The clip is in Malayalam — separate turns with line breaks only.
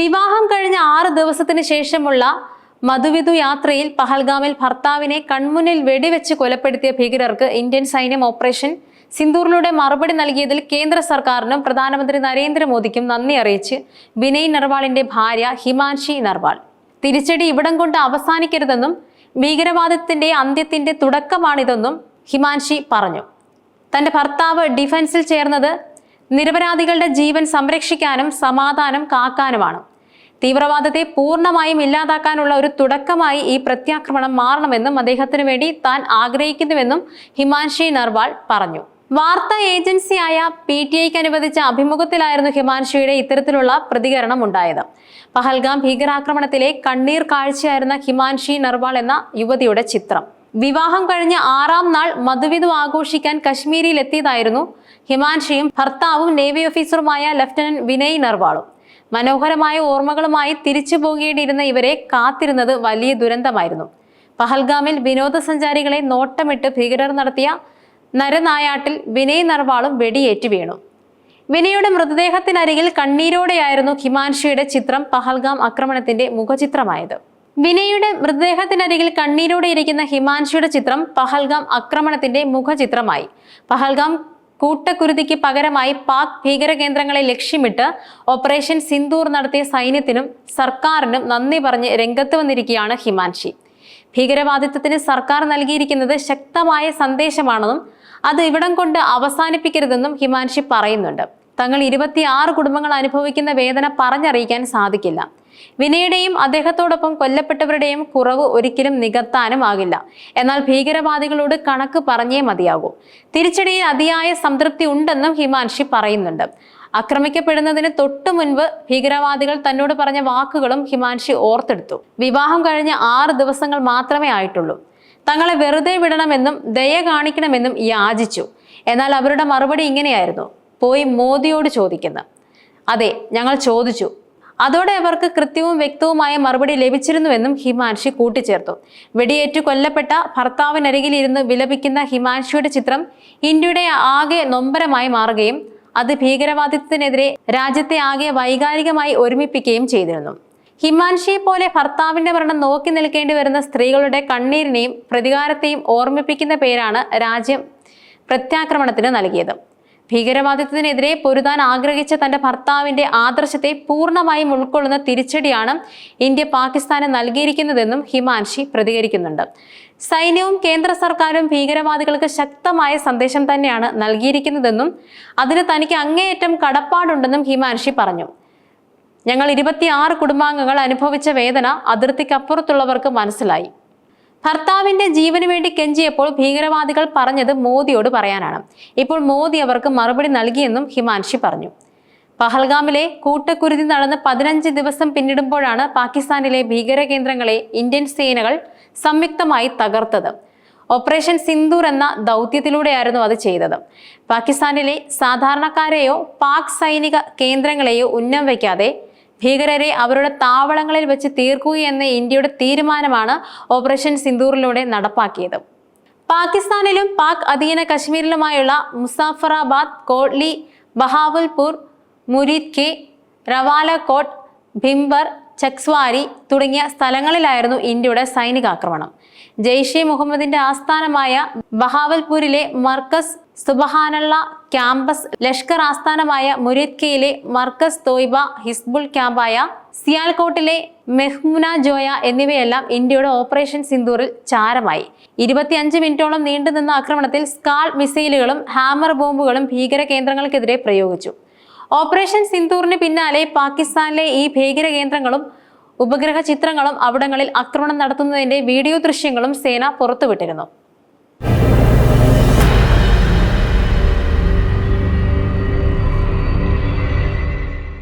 വിവാഹം കഴിഞ്ഞ ആറ് ദിവസത്തിന് ശേഷമുള്ള മധുവിധു യാത്രയിൽ പഹൽഗാമിൽ ഭർത്താവിനെ കൺമുന്നിൽ വെടിവെച്ച് കൊലപ്പെടുത്തിയ ഭീകരർക്ക് ഇന്ത്യൻ സൈന്യം ഓപ്പറേഷൻ സിന്ദൂറിലൂടെ മറുപടി നൽകിയതിൽ കേന്ദ്ര സർക്കാരിനും പ്രധാനമന്ത്രി നരേന്ദ്രമോദിക്കും നന്ദി അറിയിച്ച് വിനയ് നർവാളിന്റെ ഭാര്യ ഹിമാൻഷി നർവാൾ. തിരിച്ചടി ഇവിടം കൊണ്ട് അവസാനിക്കരുതെന്നും ഭീകരവാദത്തിന്റെ അന്ത്യത്തിന്റെ തുടക്കമാണിതെന്നും ഹിമാൻഷി പറഞ്ഞു. തന്റെ ഭർത്താവ് ഡിഫൻസിൽ ചേർന്നത് നിരപരാധികളുടെ ജീവൻ സംരക്ഷിക്കാനും സമാധാനം കാക്കാനുമാണ്. തീവ്രവാദത്തെ പൂർണമായും ഇല്ലാതാക്കാനുള്ള ഒരു തുടക്കമായി ഈ പ്രത്യാക്രമണം മാറണമെന്നും അദ്ദേഹത്തിന് വേണ്ടി താൻ ആഗ്രഹിക്കുന്നുവെന്നും ഹിമാൻഷി നർവാൾ പറഞ്ഞു. വാർത്താ ഏജൻസിയായ പി ടി ഐക്ക് അനുവദിച്ച അഭിമുഖത്തിലായിരുന്നു ഹിമാൻഷിയുടെ ഇത്തരത്തിലുള്ള പ്രതികരണം ഉണ്ടായത്. പഹൽഗാം ഭീകരാക്രമണത്തിലെ കണ്ണീർ കാഴ്ചയായിരുന്ന ഹിമാൻഷി നർവാൾ എന്ന യുവതിയുടെ ചിത്രം. വിവാഹം കഴിഞ്ഞ ആറാം നാൾ മധുവിധു ആഘോഷിക്കാൻ കശ്മീരിൽ എത്തിയതായിരുന്നു ഹിമാൻഷിയും ഭർത്താവും നേവി ഓഫീസറുമായ ലഫ്റ്റനന്റ് വിനയ് നർവാളും. മനോഹരമായ ഓർമ്മകളുമായി തിരിച്ചു പോകേണ്ടിയിരുന്ന ഇവരെ കാത്തിരുന്നത് വലിയ ദുരന്തമായിരുന്നു. പഹൽഗാമിൽ വിനോദസഞ്ചാരികളെ നോട്ടമിട്ട് ഭീകരർ നടത്തിയ നരനായാട്ടിൽ വിനയ് നർവാളും വെടിയേറ്റ് വീണു. വിനയുടെ മൃതദേഹത്തിനരികിൽ കണ്ണീരോടെയായിരുന്നു ഹിമാൻഷിയുടെ ചിത്രം പഹൽഗാം ആക്രമണത്തിന്റെ മുഖചിത്രമായത്. വിനയുടെ മൃതദേഹത്തിനരികിൽ കണ്ണീരോടെ ഇരിക്കുന്ന ഹിമാൻഷിയുടെ ചിത്രം പഹൽഗാം ആക്രമണത്തിന്റെ മുഖചിത്രമായി. പഹൽഗാം കൂട്ടക്കുരുതിക്ക് പകരമായി പാക് ഭീകര കേന്ദ്രങ്ങളെ ലക്ഷ്യമിട്ട് ഓപ്പറേഷൻ സിന്ദൂർ നടത്തിയ സൈന്യത്തിനും സർക്കാരിനും നന്ദി പറഞ്ഞ് രംഗത്ത് വന്നിരിക്കുകയാണ് ഹിമാൻഷി. ഭീകരവാദിത്വത്തിന് സർക്കാർ നൽകിയിരിക്കുന്നത് ശക്തമായ സന്ദേശമാണെന്നും അത് ഇവിടം കൊണ്ട് അവസാനിപ്പിക്കരുതെന്നും ഹിമാൻഷി പറയുന്നുണ്ട്. തങ്ങൾ ഇരുപത്തിയാറ് കുടുംബങ്ങൾ അനുഭവിക്കുന്ന വേദന പറഞ്ഞറിയിക്കാൻ സാധിക്കില്ല. വിനയുടെയും അദ്ദേഹത്തോടൊപ്പം കൊല്ലപ്പെട്ടവരുടെയും കുറവ് ഒരിക്കലും നികത്താനും ആകില്ല. എന്നാൽ ഭീകരവാദികളോട് കണക്ക് പറഞ്ഞേ മതിയാകൂ. തിരിച്ചടിയിൽ അതിയായ സംതൃപ്തി ഉണ്ടെന്നും ഹിമാൻഷി പറയുന്നുണ്ട്. ആക്രമിക്കപ്പെടുന്നതിന് തൊട്ടു മുൻപ് ഭീകരവാദികൾ തന്നോട് പറഞ്ഞ വാക്കുകളും ഹിമാൻഷി ഓർത്തെടുത്തു. വിവാഹം കഴിഞ്ഞ ആറ് ദിവസങ്ങൾ മാത്രമേ ആയിട്ടുള്ളൂ. തങ്ങളെ വെറുതെ വിടണമെന്നും ദയ കാണിക്കണമെന്നും യാചിച്ചു. എന്നാൽ അവരുടെ മറുപടി ഇങ്ങനെയായിരുന്നു. പോയി മോദിയോട് ചോദിക്കുന്നു. അതെ ഞങ്ങൾ ചോദിച്ചു. അതോടെ അവർക്ക് കൃത്യവും വ്യക്തവുമായ മറുപടി ലഭിച്ചിരുന്നുവെന്നും ഹിമാൻഷി കൂട്ടിച്ചേർത്തു. വെടിയേറ്റു കൊല്ലപ്പെട്ട ഭർത്താവിനരികിലിരുന്ന് വിലപിക്കുന്ന ഹിമാൻഷിയുടെ ചിത്രം ഇന്ത്യയുടെ ആകെ നൊമ്പരമായി മാറുകയും അത് ഭീകരവാദിത്വത്തിനെതിരെ രാജ്യത്തെ ആകെ വൈകാരികമായി ഒരുമിപ്പിക്കുകയും ചെയ്തിരുന്നു. ഹിമാൻഷിയെ പോലെ ഭർത്താവിന്റെ മരണം നോക്കി നിൽക്കേണ്ടി വരുന്ന സ്ത്രീകളുടെ കണ്ണീരിനെയും പ്രതികാരത്തെയും ഓർമ്മിപ്പിക്കുന്ന പേരാണ് രാജ്യം പ്രത്യാക്രമണത്തിന് നൽകിയത്. ഭീകരവാദിത്വത്തിനെതിരെ പൊരുതാൻ ആഗ്രഹിച്ച തന്റെ ഭർത്താവിന്റെ ആദർശത്തെ പൂർണമായും ഉൾക്കൊള്ളുന്ന തിരിച്ചടിയാണ് ഇന്ത്യ പാകിസ്ഥാന് നൽകിയിരിക്കുന്നതെന്നും ഹിമാൻഷി പ്രതികരിക്കുന്നുണ്ട്. സൈന്യവും കേന്ദ്ര സർക്കാരും ഭീകരവാദികൾക്ക് ശക്തമായ സന്ദേശം തന്നെയാണ് നൽകിയിരിക്കുന്നതെന്നും അതിന് തനിക്ക് അങ്ങേയറ്റം കടപ്പാടുണ്ടെന്നും ഹിമാൻഷി പറഞ്ഞു. ഞങ്ങൾ ഇരുപത്തിയാറ് കുടുംബാംഗങ്ങൾ അനുഭവിച്ച വേദന അതിർത്തിക്കപ്പുറത്തുള്ളവർക്ക് മനസ്സിലായി. ഭർത്താവിന്റെ ജീവന് വേണ്ടി കെഞ്ചിയപ്പോൾ ഭീകരവാദികൾ പറഞ്ഞത് മോദിയോട് പറയാനാണ്. ഇപ്പോൾ മോദി അവർക്ക് മറുപടി നൽകിയെന്നും ഹിമാൻഷി പറഞ്ഞു. പഹൽഗാമിലെ കൂട്ടക്കുരുതി നടന്ന് പതിനഞ്ച് ദിവസം പിന്നിടുമ്പോഴാണ് പാകിസ്ഥാനിലെ ഭീകര കേന്ദ്രങ്ങളെ ഇന്ത്യൻ സേനകൾ സംയുക്തമായി തകർത്തത്. ഓപ്പറേഷൻ സിന്ദൂർ എന്ന ദൗത്യത്തിലൂടെയായിരുന്നു അത് ചെയ്തത്. പാകിസ്ഥാനിലെ സാധാരണക്കാരെയോ പാക് സൈനിക കേന്ദ്രങ്ങളെയോ ഉന്നം വയ്ക്കാതെ ഭീകരരെ അവരുടെ താവളങ്ങളിൽ വെച്ച് തീർക്കുകയെന്ന ഇന്ത്യയുടെ തീരുമാനമാണ് ഓപ്പറേഷൻ സിന്ദൂറിലൂടെ നടപ്പാക്കിയത്. പാകിസ്ഥാനിലും പാക് അധീന കശ്മീരിലുമായുള്ള മുസാഫറാബാദ് കോട്ലി ബഹാവൽപൂർ മുരീദ് കെ റവാലക്കോട്ട് ഭിംബർ ചക്സ്വാരി തുടങ്ങിയ സ്ഥലങ്ങളിലായിരുന്നു ഇന്ത്യയുടെ സൈനികാക്രമണം. ജെയ്ഷെ മുഹമ്മദിന്റെ ആസ്ഥാനമായ ബഹാവൽപൂരിലെ മർക്കസ് സുബഹാനള്ള ക്യാമ്പസ് ലഷ്കർ ആസ്ഥാനമായ മുരിത്കയിലെ മർക്കസ് തോയ്ബ ഹിസ്ബുൾ ക്യാമ്പായ സിയാൽകോട്ടിലെ മെഹ്മുന ജോയ എന്നിവയെല്ലാം ഇന്ത്യയുടെ ഓപ്പറേഷൻ സിന്ദൂറിൽ ചാരമായി. ഇരുപത്തിയഞ്ച് മിനിറ്റോളം നീണ്ടുനിന്ന ആക്രമണത്തിൽ സ്കാൾ മിസൈലുകളും ഹാമർ ബോംബുകളും ഭീകര കേന്ദ്രങ്ങൾക്കെതിരെ പ്രയോഗിച്ചു. ഓപ്പറേഷൻ സിന്ദൂറിന് പിന്നാലെ പാകിസ്ഥാനിലെ ഈ ഭീകര കേന്ദ്രങ്ങളും ഉപഗ്രഹ ചിത്രങ്ങളും അവിടങ്ങളിൽ ആക്രമണം നടത്തുന്നതിന്റെ വീഡിയോ ദൃശ്യങ്ങളും സേന പുറത്തുവിട്ടിരുന്നു.